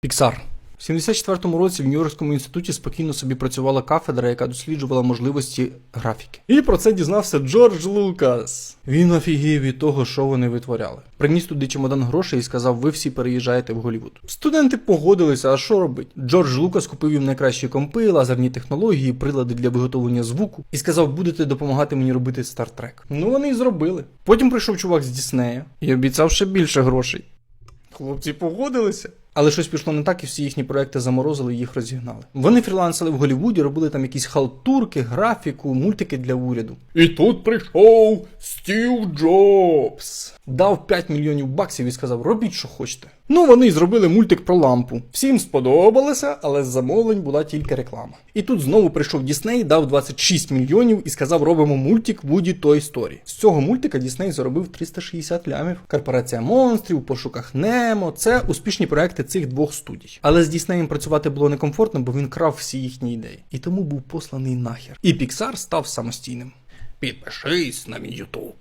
Піксар. В 74-му році в Нью-Йоркському інституті спокійно собі працювала кафедра, яка досліджувала можливості графіки. І про це дізнався Джордж Лукас. Він офігів від того, що вони витворяли. Приніс туди чемодан грошей і сказав: ви всі переїжджаєте в Голлівуд. Студенти погодилися, а що робить? Джордж Лукас купив їм найкращі компи, лазерні технології, прилади для виготовлення звуку і сказав, будете допомагати мені робити стартрек. Ну вони і зробили. Потім прийшов чувак з Діснея і обіцяв ще більше грошей. Хлопці погодилися. Але щось пішло не так, і всі їхні проекти заморозили їх розігнали. Вони фрілансили в Голлівуді, робили там якісь халтурки, графіку, мультики для уряду. І тут прийшов Стів Джобс. Дав 5 мільйонів баксів і сказав: робіть, що хочете. Ну, вони й зробили мультик про лампу. Всім сподобалося, але з замовлень була тільки реклама. І тут знову прийшов Дісней, дав 26 мільйонів і сказав: робимо мультик Вуді Той Story. З цього мультика Дісней заробив 360 лямів. Корпорація монстрів, пошуках Немо. Це успішні проекти цих двох студій. Але з Діснеєм працювати було некомфортно, бо він крав всі їхні ідеї. І тому був посланий нахер. І Pixar став самостійним. Підпишись на мій Ютуб.